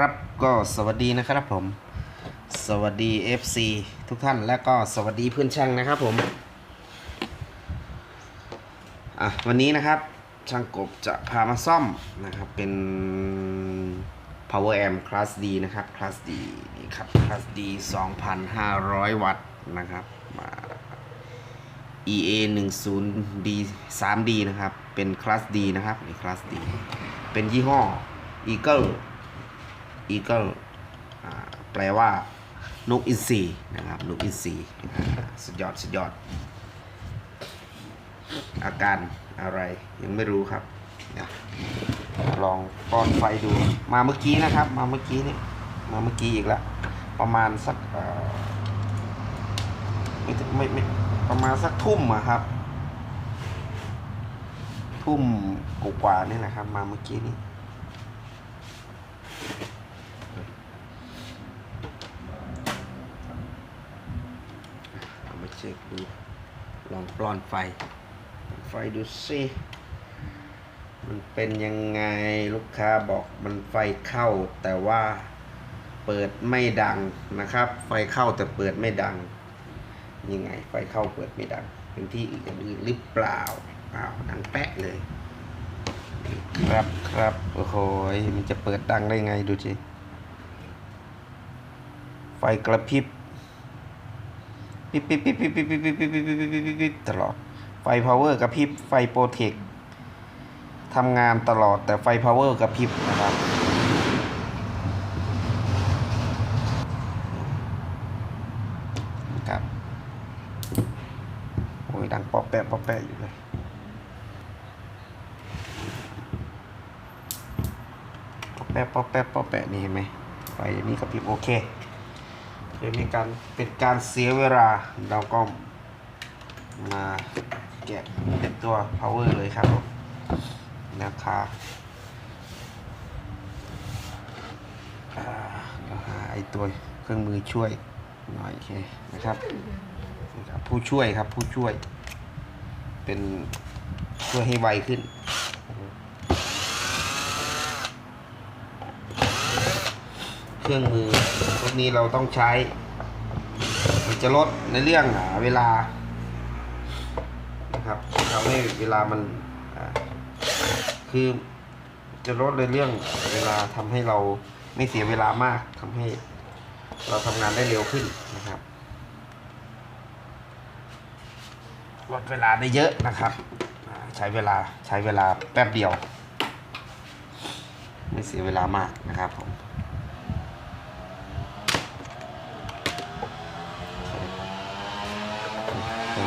ครับก็สวัสดีนะครับผม สวัสดี FC ทุกท่านและก็สวัสดีเพื่อนช่างนะครับผมอะวันนี้นะครับช่างกบจะพามาซ่อมนะครับเป็น power amp class D นะครับ class D นี่ครับ class D 2,500 วัตต์นะครับมา EA 1 0 D 3 D นะครับ เป็นคลาส D นะครับนี่คลาส D เป็นยี่ห้อ Eagle Eagle แปลว่านกอินทรีนะครับนกอินทรีสุดยอดสุดยอด อาการอะไรยังไม่รู้ครับลองป้อนไฟดูมาเมื่อกี้นะครับ มาเมื่อกี้นี่มาเมื่อกี้อีกแล้วประมาณสักไม่ไม่ไม่ประมาณสักทุ่มอะครับ ทุ่มกว่านี่แหละครับ มาเมื่อกี้นี้เอามาเช็คดู ล องปลอนไฟปลอนไฟดูสิมันเป็นยังไงลูกค้าบอกมันไฟเข้า แต่ว่าเปิดไม่ดังนะครับ ไฟเข้าแต่เปิดไม่ดัง ยังไง ไฟเข้าเปิดไม่ดัง เป็นที่อื่นหรือเปล่าอ้าวดังแปะเลย ครับครับโอ้โหมันจะเปิดดังได้ไงดูสิไฟกระพริบ ปิ๊บปิ๊บปิ๊บปิ๊บปิ๊บปิ๊บปิ๊บปิ๊บปิ๊บปิ๊บปิ๊บปิ๊บปิ๊บตลอด ไฟพาวเวอร์กระพริบ ไฟโปรเทคทำงานตลอดแต่ไฟพาวเวอร์กระพริบนะครับ ครับ โอ้ยดังปอแปะปอแปะอยู่เลย ปอแปะปอแปะปอแปะนี่เห็นไหมไฟนี่กระพริบโอเค การเป็นการเสียเวลาเราก็มาแกะเป็นตัว power เลยครับนะคะอ่าเราหาไอตัวเครื่องมือช่วยหน่อยโอเคนะครับนะครับ ผู้ช่วยครับผู้ช่วย เป็นช่วยให้ไวขึ้นเครื่องมือพวกนี้เราต้องใช้ มันจะลดในเรื่องอ่าเวลานะครับทำให้เวลามันคือจะลดในเรื่องเวลาทำให้เราไม่เสียเวลามากทำให้เราทำงานได้เร็วขึ้นนะครับลดเวลาได้เยอะนะครับ ใช้เวลาใช้เวลาแป๊บเดียว ไม่เสียเวลามากนะครับผม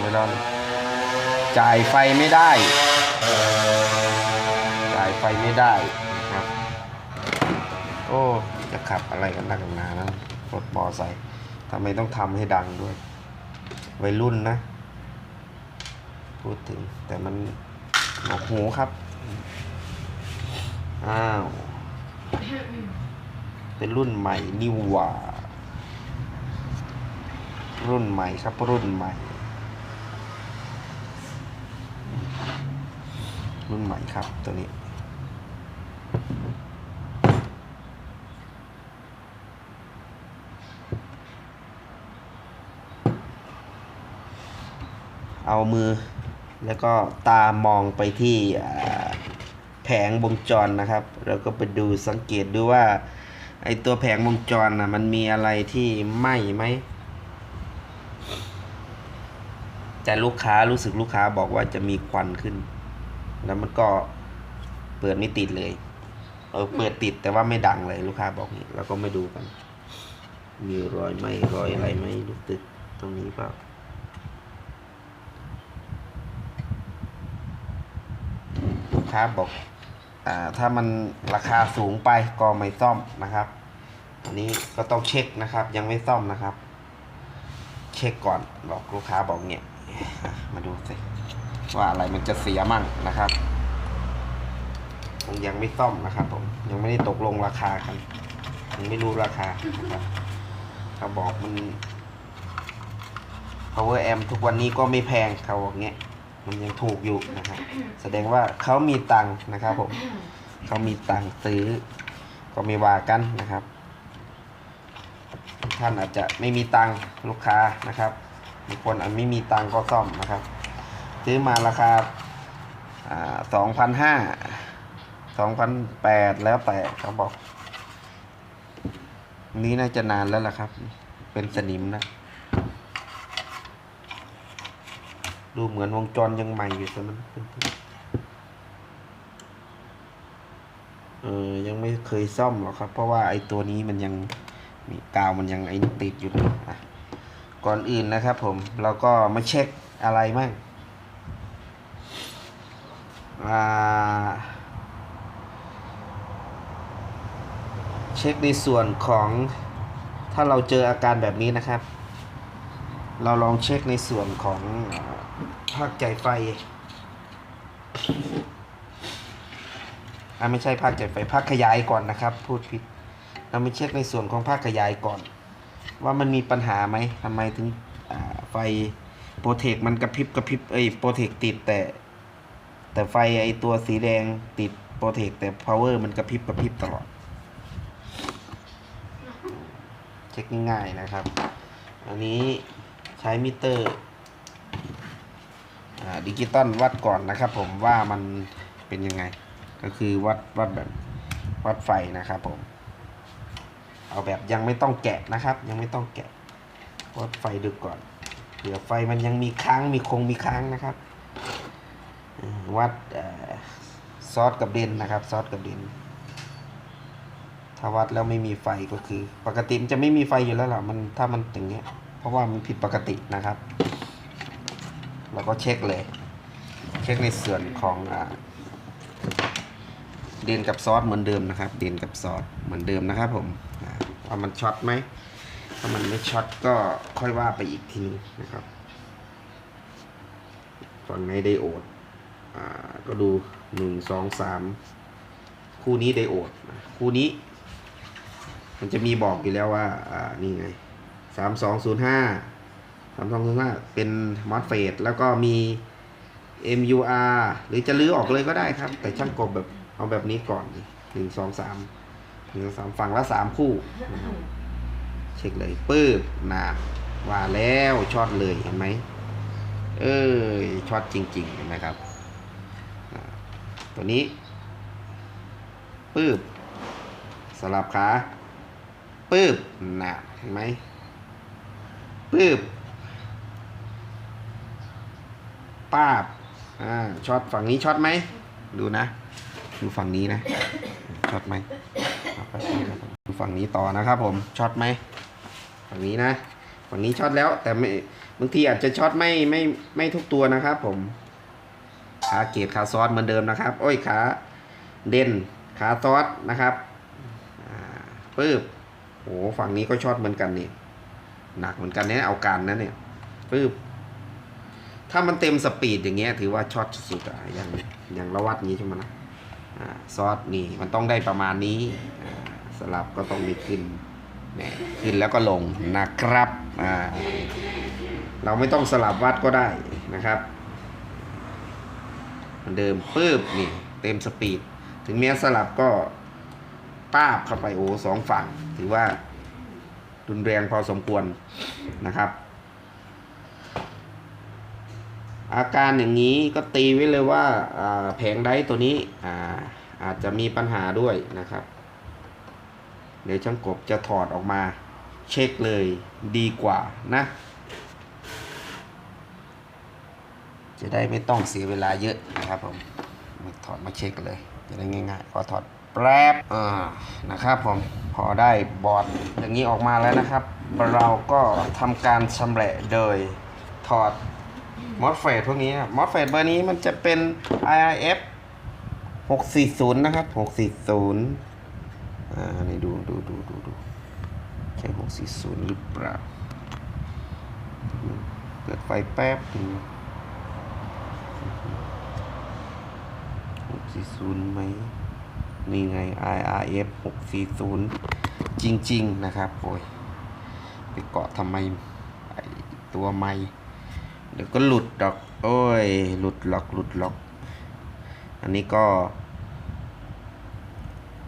ถึงเวลาจ่ายไฟไม่ได้ จ่ายไฟไม่ได้นะครับ โอ้จะขับอะไรกันนักหนานั้นรถมอไซค์ทำไมต้องทำให้ดังด้วย วัยรุ่นนะ พูดถึงแต่มันหนวกหูครับ อ้าว เป็นรุ่นใหม่นี่หว่ารุ่นใหม่ครับรุ่นใหม่ รุ่นใหม่ครับตัวนี้ เอามือแล้วก็ตามองไปที่แผงวงจรนะครับ แล้วก็ไปดูสังเกตดูว่า ไอตัวแผงวงจรนะมันมีอะไรที่ไหม้ไหมแต่ลูกค้ารู้สึกลูกค้าบอกว่าจะมีควันขึ้น แล้วมันก็เปิดไม่ติดเลยเออเปิดติดแต่ว่าไม่ดังเลยลูกค้าบอกนี่เราก็ไม่ดูกัน มีรอยไหมรอยอะไรไหมลูกตึกตรงนี้เปล่าลูกค้าบอกอ่าถ้ามันราคาสูงไปก็ไม่ซ่อมนะครับอันนี้ก็ต้องเช็คนะครับ ยังไม่ซ่อมนะครับ เช็คก่อนบอกลูกค้าบอกเนี่ยมาดูสิ ว่าอะไรมันจะเสียมั่งนะครับผมยังไม่ซ่อมนะครับผมยังไม่ได้ตกลงราคากันยังไม่รู้ราคานะครับเขาบอกมัน power amp ทุกวันนี้ก็ไม่แพงเขาบอกเงี้ยมันยังถูกอยู่นะครับแสดงว่าเขามีตังค์นะครับผมเขามีตังค์ซื้อ ก็ไม่ว่ากันนะครับ ท่านอาจจะไม่มีตังค์ลูกค้านะครับบางคนอาจไม่มีตังค์ก็ซ่อมนะครับ ซื้อมาราคาสองพันห้าสองพันแปดแล้วแต่เขาบอก นี้น่าจะนานแล้วล่ะครับ เป็นสนิมนะ ดูเหมือนวงจรยังใหม่อยู่แต่มันเออยังไม่เคยซ่อมหรอกครับ เพราะว่าไอ้ตัวนี้มันยังมีกาวมันยังไอ้ติดอยู่เลยอะก่อนอื่นนะครับผมเราก็มาเช็คอะไรมั่ง เช็คในส่วนของถ้าเราเจออาการแบบนี้นะครับ เราลองเช็คในส่วนของภาคจ่ายไฟอ่าไม่ใช่ภาคจ่ายไฟภาคขยายก่อนนะครับ พูดผิด เรามาเช็คในส่วนของภาคขยายก่อน ว่ามันมีปัญหาไหมทำไมถึงไฟโปรเทคมันกระพริบกระพริบเอ้ยโปรเทคติดแต่ แต่ไฟไอตัวสีแดงติดโปรเทคแต่ power มันกระพริบกระพริบตลอด เช็คง่ายๆนะครับ อันนี้ใช้มิเตอร์ดิจิตอลวัดก่อนนะครับผมว่ามันเป็นยังไง ก็คือวัดวัดแบบวัดไฟนะครับผม เอาแบบยังไม่ต้องแกะนะครับ ยังไม่ต้องแกะ วัดไฟดูก่อนเผื่อไฟมันยังมีค้างมีคงมีค้างนะครับ วัดอซอสกับเดนนะครับซอสกับเดนถ้าวัดแล้วไม่มีไฟก็คือ ปกติมันจะไม่มีไฟอยู่แล้วล่ะมันถ้ามันอย่างเงี้ย เพราะว่ามันผิดปกตินะครับเราก็เช็คเลย เช็คในส่วนของอเดนกับซอสเหมือนเดิมนะครับ เดนกับซอสเหมือนเดิมนะครับ ผมว่ามันช็อตไหมถ้ามันไม่ช็อตก็ค่อยว่าไปอีกทีนึงนะครับฝั่งในไดโอด ก็ดูหนึ่งสองสามคู่นี้ไดโอดคู่นี้ มันจะมีบอกอยู่แล้วว่าอ่านี่ไงสามสองศูนย์ห้าสามสองศูนย์ห้าเป็นมอสเฟตแล้วก็มี MUR หรือจะลื้อออกเลยก็ได้ครับ แต่ช่างกบแบบเอาแบบนี้ก่อนหนึ่งสองสามหนึ่งสามฝั่งละสามคู่เช็คเลยปื๊บหนาว่าแล้วช็อตเลยเห็นไหมเอ้ยช็อตจริงๆเห็นไหมครับ ตัวนี้ปื๊บสลับขาปื๊บหน่ะเห็นไหมปื๊บป้าบอ่าช็อตฝั่งนี้ช็อตไหมดูนะ ดูฝั่งนี้นะช็อตไหมดูฝั่งนี้ต่อนะครับผมช็อตไหมฝั่งนี้นะฝั่งนี้ช็อตแล้วแต่ไม่บางทีอาจจะช็อตไม่ไม่ไม่ทุกตัวนะครับผม ขาเกตขาซอสเหมือนเดิมนะครับ โอ้ยขาเด่นขาซอสนะครับปึ๊บโหฝั่งนี้ก็ช็อตเหมือนกันนี่หนักเหมือนกันเนี่ยเอาการนะเนี่ยปึ๊บถ้ามันเต็มสปีดอย่างเงี้ยถือว่าช็อตสุดอะอย่างอย่างละวัดนี้ใช่ไหมนะซอสนี่มันต้องได้ประมาณนี้สลับก็ต้องมีขึ้นเนี่ยขึ้นแล้วก็ลงนะครับเราไม่ต้องสลับวัดก็ได้นะครับ มือนเดิมปึ๊บนี่เต็มสปีด ถึงแม้สลับก็ป้าบเข้าไปโอ้สองฝั่ง ถือว่ารุนแรงพอสมควรนะครับ อาการอย่างนี้ก็ตีไว้เลยว่าาแผงไดตัวนี้อาอาจจะมีปัญหาด้วยนะครับ เดี๋ยวช่างกบจะถอดออกมาเช็คเลยดีกว่านะ จะได้ไม่ต้องเสียเวลาเยอะนะครับผมมาถอดมาเช็คเลย จะได้ง่ายๆขอถอดแป๊บอ่านะครับผมพอได้บอร์ดอย่างนี้ออกมาแล้วนะครับ เราก็ทำการชำแหละโดยถอดมอสเฟตพวกนี้มอสเฟตเบอร์นี้มันจะเป็น IIF 640 นะครับ 640 อ่า นี่ดูดูดูดูดูใช่640 หรือเปล่า เปิดไฟแป๊บนึง 640ไหมนี่ไง IRF 640 จริง ๆ นะครับโอ้ยไปเกาะทำไมไอตัวไม้เดี๋ยวก็หลุดดอก โอ้ย หลุดหลอกหลุดหลอก อันนี้ก็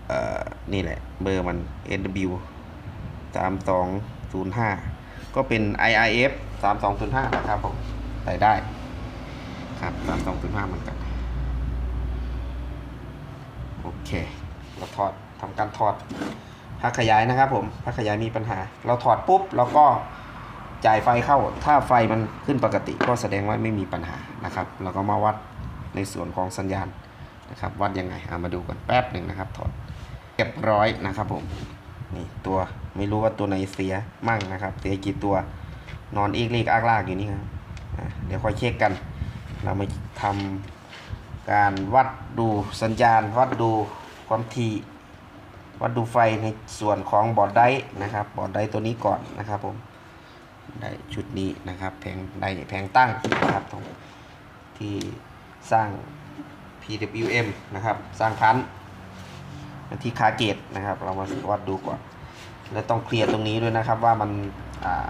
เอ่อนี่แหละ เบอร์มัน SW สามสองศูนย์ห้าก็เป็น IIF สามสองศูนะครับผมใส่ได้ครับสามสองศูนย์ห้าเหมือนกัน เคเราถอดทำการถอดพักขยายนะครับผมพักขยายมีปัญหา เราถอดปุ๊บเราก็จ่ายไฟเข้า ถ้าไฟมันขึ้นปกติก็แสดงว่าไม่มีปัญหานะครับ เราก็มาวัดในส่วนของสัญญาณนะครับวัดยังไงเอามาดูกันแป๊บหนึ่งนะครับถอดเรียบร้อยนะครับผมนี่ตัวไม่รู้ว่าตัวไหนเสียมั่งนะครับ เสียกี่ตัวนอนอีกลีกอากลากอยู่นี่ครับเดี๋ยวค่อยเช็คกัน เรามาทำการวัดดูสัญญาณวัดดู ความถี่วัดดูไฟในส่วนของบอร์ดไดร์นะครับ บอร์ดไดร์ตัวนี้ก่อนนะครับผมได้ชุดนี้นะครับ แผงได้แผงตั้งนะครับตรงที่สร้าง PWM นะครับ สร้างพันที่คาเกตนะครับ เรามาวัดดูก่อน แล้วต้องเคลียร์ตรงนี้ด้วยนะครับว่ามันอ่า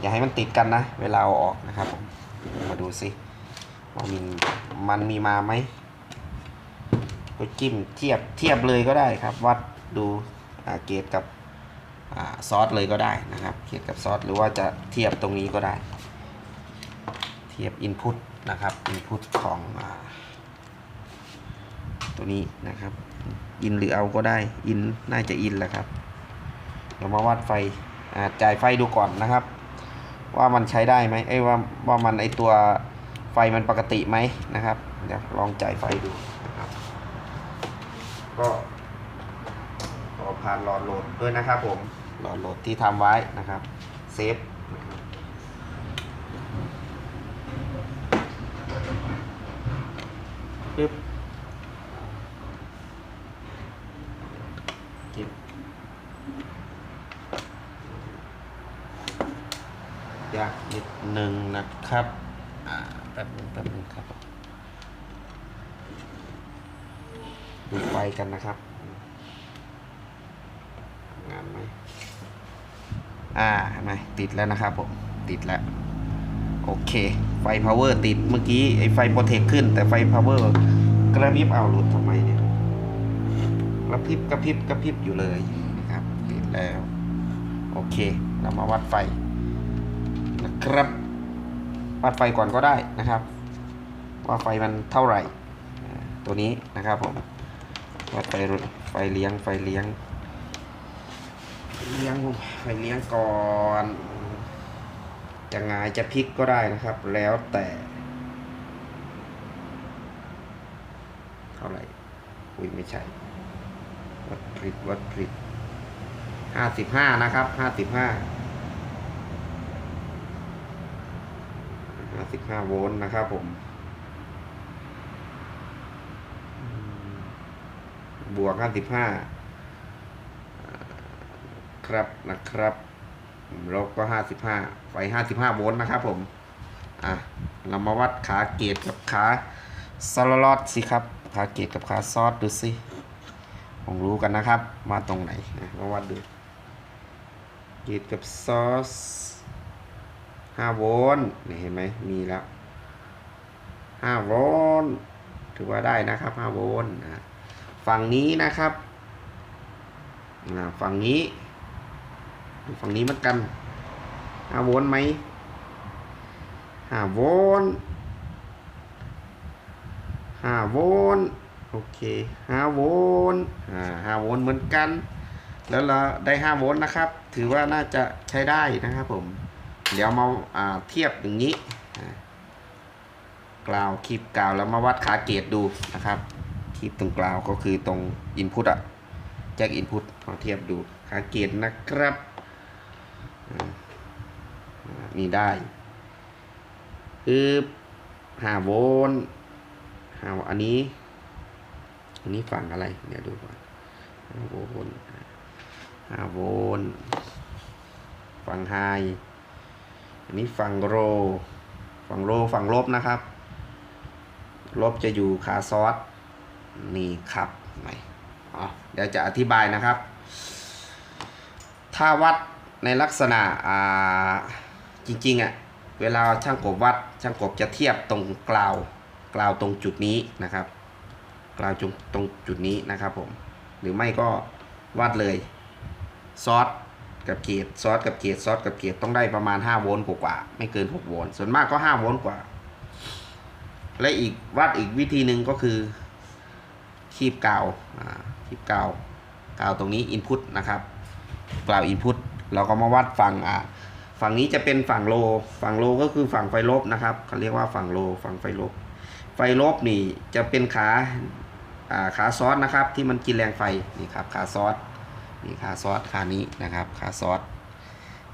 อย่าให้มันติดกันนะ เวลาเอาออกนะครับผมมาดูสิว่ามันมันมีมาไหม ก็จิ้มเทียบเทียบเลยก็ได้ครับ วัดดูเกตกับอซอสเลยก็ได้นะครับ เกตกับซอสหรือว่าจะเทียบตรงนี้ก็ได้ เทียบอินพุตนะครับอินพุตของอตัวนี้นะครับ อินหรือเอาก็ได้อินน่าจะอินแหละครับเรามาวัดไฟจ่ายไฟดูก่อนนะครับ ว่ามันใช้ได้ไหมเอ้ว่าว่ามันไอตัวไฟมันปกติไหมนะครับเดี๋ยวลองจ่ายไฟดู ก็ต่อผ่านหลอดโหลดด้วยนะครับผมหลอดโหลดที่ทำไว้นะครับเซฟนะครับปึ๊บเก็บยากนิดหนึ่งนะครับ อ่า แป๊บนึงแป๊บนึงครับ ดูไฟ กันนะครับงานไหมอ่าเห็นไหมติดแล้วนะครับผม ติดแล้ว โอเค ไฟพาวเวอร์ติดเมื่อกี้ไอ้ไฟโปรเทคขึ้น แต่ไฟพาวเวอร์กระพริบเอาหลุดทำไมเนี่ยกระพริบกระพริบกระพริบอยู่เลยนะครับ ติดแล้ว โอเค เรามาวัดไฟนะครับ วัดไฟก่อนก็ได้นะครับ ว่าไฟมันเท่าไหร่ ตัวนี้นะครับผม วัดไฟรุไฟเลี้ยงไฟเลี้ยง เลี้ยงผมไฟเลี้ยงก่อนจะงายจะพลิกก็ได้นะครับ แล้วแต่เท่าไหร่อุ้ยไม่ใช่ วัดผลิตวัดผลิตห้าสิบห้านะครับห้าสิบห้าห้าสิบห้าโวลต์นะครับผมอืม บวกห้าสิบห้าครับนะครับลบก็ห้าสิบห้าไฟห้าสิบห้าโวลต์นะครับผมอะเรามาวัดขาเกตกับขาซอลลอดสิครับขาเกตกับขาซอสดูสิคงรู้กันนะครับว่าตรงไหนนะมาวัดดูเกรีดกับซอส5โวลต์นี่เห็นไหมมีแล้ว5โวลต์ถือว่าได้นะครับ5โวลต์นะ ฝั่งนี้นะครับฝั่งนี้ ฝั่งนี้เหมือนกัน5โวลต์ไหม5โวลต์5โวลต์โอเค5โวลต์อ่าโวลต์เหมือนกัน แล้วเราได้5โวลต์นะครับ ถือว่าน่าจะใช้ได้นะครับผม เดี๋ยวมาอ่าเทียบอย่างนี้อ่าวคลิปกราวแล้วมาวัดขาเกตดูนะครับ คลิปตรงกราวก็คือตรงอินพุตอะแจ็คอินพุตมาเทียบดูขาเกตนะครับนี่ได้อึบ5โวลต์5อันนี้ อันนี้ฝั่งอะไร เดี๋ยวดูก่อน5โวลต์5โวลต์ฝั่งไฮอันนี้ฝั่งโร ฝั่งโรฝั่งลบนะครับ ลบจะอยู่ขาซอส นี่ครับไหนอ๋อเดี๋ยวจะอธิบายนะครับ ถ้าวัดในลักษณะอ่าจริงๆอะ่ะเวลาช่างกบวัดช่างกบจะเทียบตรงกลาวกลาวตรงจุดนี้นะครับกลาวตรงจุดนี้นะครับผมหรือไม่ก็วัดเลยซอสกับเกตซอสกับเกตซอสกับเกตต้องได้ประมาณ 5 โวลต์กว่าไม่เกิน 6 โวลต์ส่วนมากก็ 5 โวลต์กว่า และอีกวัดอีกวิธีหนึ่งก็คือ คีบกาวอ่าคีบกาวกาวตรงนี้ input นะครับกาว input เราก็มาวัดฝั่งอ่าฝั่งนี้จะเป็นฝั่งโล ฝั่งโลก็คือฝั่งไฟลบนะครับเขาเรียกว่าฝั่งโล ฝั่งไฟลบ ไฟลบนี่จะเป็นขาอ่าขาซอสนะครับ ที่มันกินแรงไฟนี่ครับขาซอสนี่ขาซอสขานี้นะครับขาซอส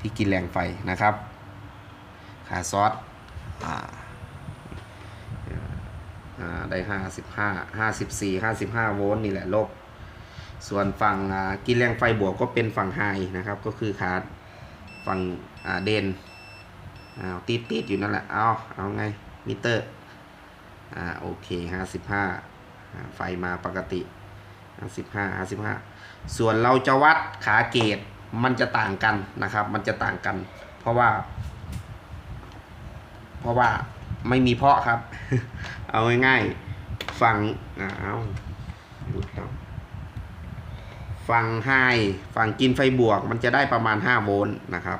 ที่กินแรงไฟนะครับขาซอสอ่า ได้ห้าสิบห้าห้าสิบสี่ห้าสิบห้าโวลต์นี่แหละลบ ส่วนฝั่งกินแรงไฟบวกก็เป็นฝั่งไฮนะครับ ก็คือขาฝั่งเดนอาติดติดอยู่นั่นแหละเอาเอาไงมิเตอร์อ่าโอเคห้าสิบห้าไฟมาปกติห้าสิบห้าห้าสิบห้าส่วนเราจะวัดขาเกตมันจะต่างกันนะครับ มันจะต่างกัน เพราะว่า เพราะว่า ไม่มีเพาะครับ เอาง่ายๆฝั่งอ่าเอาหลุดแล้วฝั่งไฮฝั่งกินไฟบวก มันจะได้ประมาณ5โวลต์นะครับ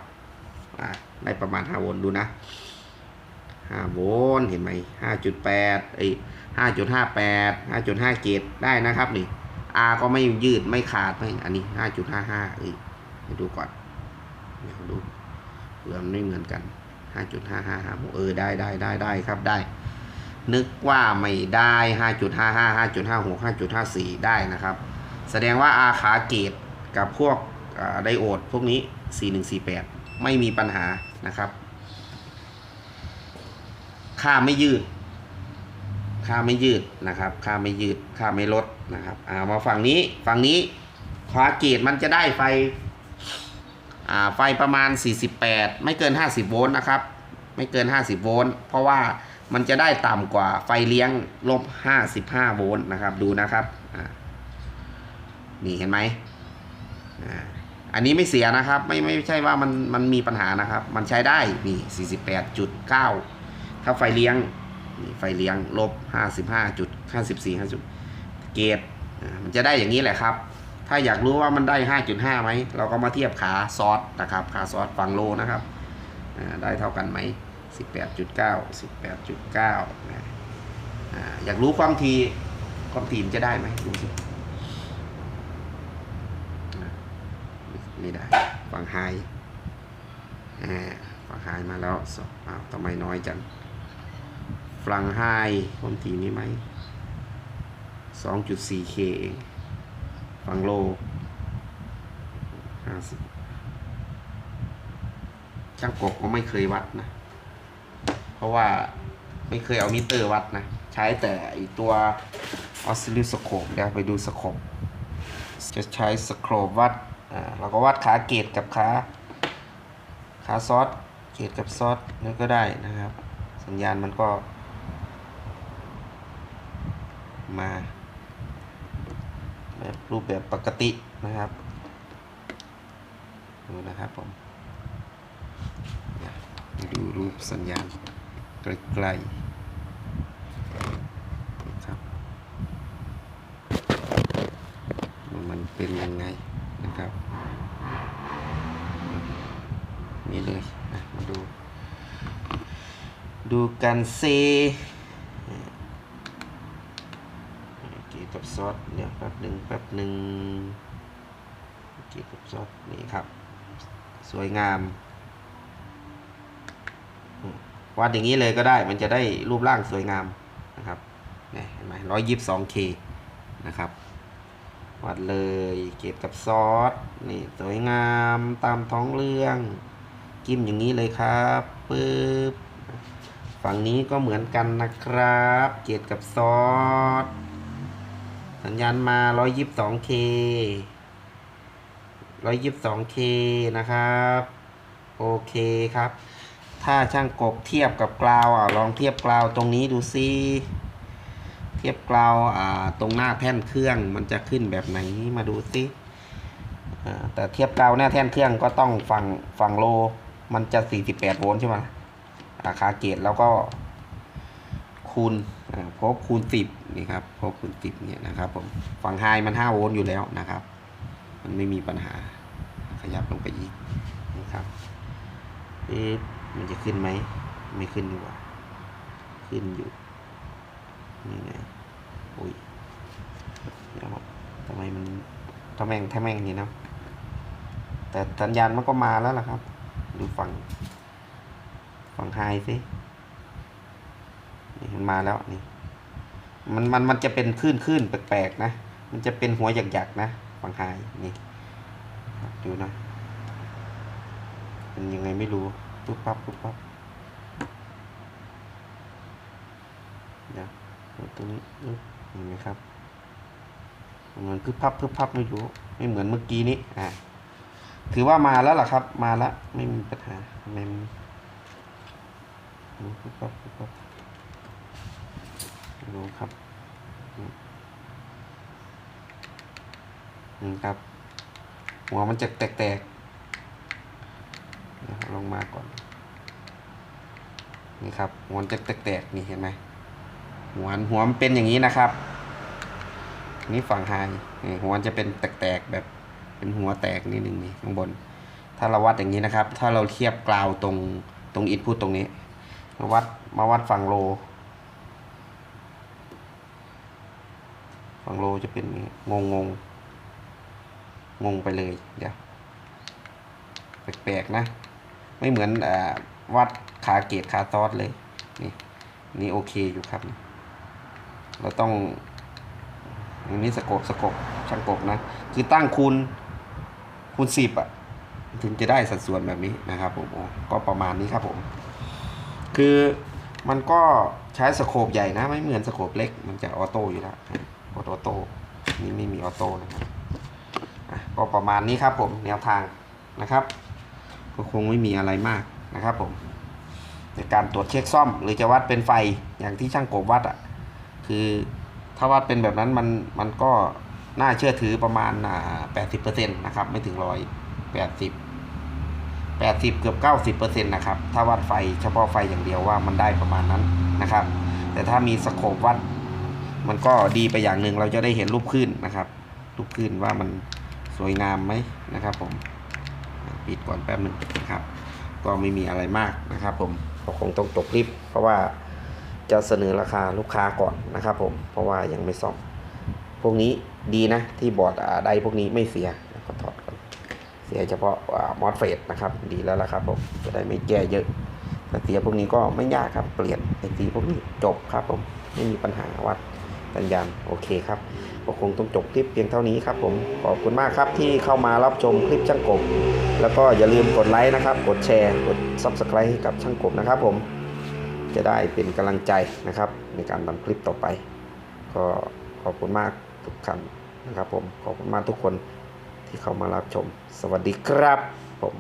อ่าได้ประมาณ5โวลต์ดูนะ5โวลต์เห็นไหม5.8ไอ้5.58 5.5เกตได้นะครับนี่ R ก็ไม่ยืดไม่ขาดไม่อันนี้ 5.55เอ้ยดูก่อน เดี๋ยวดูเผื่อมันไม่เหมือนกัน 5.55เออได้ได้ได้ได้ครับได้ นึกว่าไม่ได้5.55 5.56 5.54ได้นะครับ แสดงว่าอาขาเกตกับพวกไดโอดพวกนี้4148ไม่มีปัญหานะครับ ค่าไม่ยืด ค่าไม่ยืดนะครับ ค่าไม่ยืด ค่าไม่ลดนะครับ อ่ามาฝั่งนี้ ฝั่งนี้ขาเกตมันจะได้ไฟ ไฟประมาณ 48 ไม่เกิน 50 โวลต์นะครับ ไม่เกิน 50 โวลต์เพราะว่ามันจะได้ต่ำกว่าไฟเลี้ยงลบ 55 โวลต์นะครับ ดูนะครับนี่เห็นไหมอันนี้ไม่เสียนะครับ ไม่ไม่ใช่ว่ามันมันมีปัญหานะครับ มันใช้ได้นี่ 48.9 ถ้าไฟเลี้ยงนี่ไฟเลี้ยงลบ 55.54 50เกตมันจะได้อย่างนี้แหละครับ ถ้าอยากรู้ว่ามันได้ 5.5ไหมเราก็มาเทียบขาซอสนะครับขาซอสฝั่งโลนะครับ ได้เท่ากันไหม 18.9 18.9 อยากรู้ความทีความถี่มันจะได้ไหมดูสิไม่ได้ฝั่งไฮฝั่งไฮมาแล้วสองอ้าวทำไมน้อยจังฝั่งไฮความถี่นี้ไหม 2.4K เอง ฝั่งโลห้าสิบช่างกบก็ไม่เคยวัดนะ เพราะว่าไม่เคยเอามิเตอร์วัดนะ ใช้แต่อตัวออสซิลสโคปเดี๋ยวไปดูสโคปจะใช้สโคปวัดอ่าเราก็วัดขาเกตกับขาขาซอสเกตกับซอสนี่ก็ได้นะครับ สัญญาณมันก็มา แบบรูปแบบปกตินะครับดูนะครับผมดูรูปสัญญาณใกล้ๆนะครับมันเป็นยังไงนะครับนี่เลยมาดู ดูกันเซ เกี่ยวกับ ซเดี๋ยวแป๊บหนึ่งแป๊บหนึ่งเกี่ยวกับซอสนี่ครับ สวยงามวาดอย่างนี้เลยก็ได้มันจะได้รูปร่างสวยงามนะครับนี่เห็นไหมร้อยยี่สิบสองเคนะครับวาดเลยเก็บกับซอสนี่สวยงามตามท้องเรื่องจิ้มอย่างนี้เลยครับปึ๊บฝั่งนี้ก็เหมือนกันนะครับ เกตกับซอส สัญญาณมา 122K 122K นะครับ โอเคครับ ถ้าช่างกบเทียบกับกราวอะลองเทียบกราวตรงนี้ดูซิเทียบกราวอ่าตรงหน้าแท่นเครื่องมันจะขึ้นแบบไหนมาดูซิอ่าแต่เทียบกราวหน้าแท่นเครื่องก็ต้องฝั่งฝั่งโลมันจะ 48 โวลต์ใช่ไหมอ่าคาเกตแล้วก็คูณ พบคูณสิบนี่ครับพบคูณสิบเนี่ยนะครับผมฝั่งไฮมันห้าโวลต์อยู่แล้วนะครับ มันไม่มีปัญหาขยับลงไปอีกนะครับเอ๊ะมันจะขึ้นไหมไม่ขึ้นดีกว่า ขึ้นอยู่นี่ไงอุ้ยทำไมมันทำแม่งทำแม่งนี่นะแต่สัญญาณมันก็มาแล้วล่ะครับ ดูฝั่งฝั่งไฮสิ มันมาแล้วนี่มันมันมันจะเป็นคลื่นคลื่นแปลกๆนะ มันจะเป็นหัวหยักๆนะฝั่งไฮนี่ดูนะมันยังไงไม่รู้ปุ๊บปั๊บปุ๊บปั๊บเดี๋ยวตรงนี้เห็นไหมครับมันพึบพับพึบพับไม่รู้ ไม่เหมือนเมื่อกี้นี้อ่าถือว่ามาแล้วล่ะครับ มาแล้วไม่มีปัญหาไมมันปุ๊บปั๊บปุ๊บปั๊บ รู้ครับอืมอืมครับ หัวมันจะแตกๆลงมาก่อน นี่ครับ หัวมันจะแตกๆนี่เห็นไหมหัวหัวมันเป็นอย่างนี้นะครับ นี่ฝั่งไฮนี่หัวจะเป็นแตกๆแบบเป็นหัวแตกนิดหนึ่งนี่ข้างบน ถ้าเราวัดอย่างนี้นะครับ ถ้าเราเทียบกราวตรงตรงอินพุตตรงนี้มาวัดมาวัดฝั่งโล ฝั่งโลจะเป็นงงงงงงไปเลยเดี๋ยวแปลกๆนะ ไม่เหมือนอวัดขาเกตขาซอสเลย นี่นี่โอเคอยู่ครับ เราต้องอันนี้สกบสกบช่างกบนะ คือตั้งคูณคูณสิบอะถึงจะได้สัดส่วนแบบนี้นะครับผมก็ประมาณนี้ครับผม คือมันก็ใช้สโคปใหญ่นะ ไม่เหมือนสโคปเล็ก มันจะออโต้อยู่แล้ว ออโต้นี่ไม่มีออโต้นะครับก็ประมาณนี้ครับผมแนวทางนะครับ ก็คงไม่มีอะไรมากนะครับผมในการตรวจเช็คซ่อม หรือจะวัดเป็นไฟอย่างที่ช่างกบวัดอะคือถ้าวัดเป็นแบบนั้นมันมันก็น่าเชื่อถือประมาณอ่าแปดสิบเปอร์เซ็นต์นะครับ ไม่ถึงร้อยแปดสิบแปดสิบเกือบเก้าสิบเปอร์เซ็นต์นะครับ ถ้าวัดไฟเฉพาะไฟอย่างเดียวว่ามันได้ประมาณนั้นนะครับ แต่ถ้ามีสโคปวัด มันก็ดีไปอย่างหนึ่งเราจะได้เห็นรูปขึ้นนะครับ รูปขึ้นว่ามันสวยงามไหมนะครับ ผมปิดก่อนแป๊บหนึ่งนะครับ ก็ไม่มีอะไรมากนะครับ ผมก็คงต้องจบคลิป เพราะว่าจะเสนอราคาลูกค้าก่อนนะครับ ผมเพราะว่ายังไม่ซ่อมพวกนี้ดีนะที่บอร์ดอ่าใดพวกนี้ไม่เสียก็ถอดก่อนเสียเฉพาะมอสเฟตนะครับ ดีแล้วละครับ ผมจะได้ไม่แก้เยอะแต่เสียพวกนี้ก็ไม่ยากครับเปลี่ยนไอซีพวกนี้จบครับผมไม่มีปัญหาวัด สัญญาณโอเคครับก็คงต้องจบคลิปเพียงเท่านี้ครับผมขอบคุณมากครับที่เข้ามารับชมคลิปช่างกบ แล้วก็อย่าลืมกดไลค์นะครับ กดแชร์ กด Subscribe ให้กับช่างกบนะครับ ผมจะได้เป็นกำลังใจนะครับ ในการทำคลิปต่อไป ก็ขอบคุณมากทุกท่านนะครับ ผมขอบคุณมากทุกคนที่เข้ามารับชม สวัสดีครับผม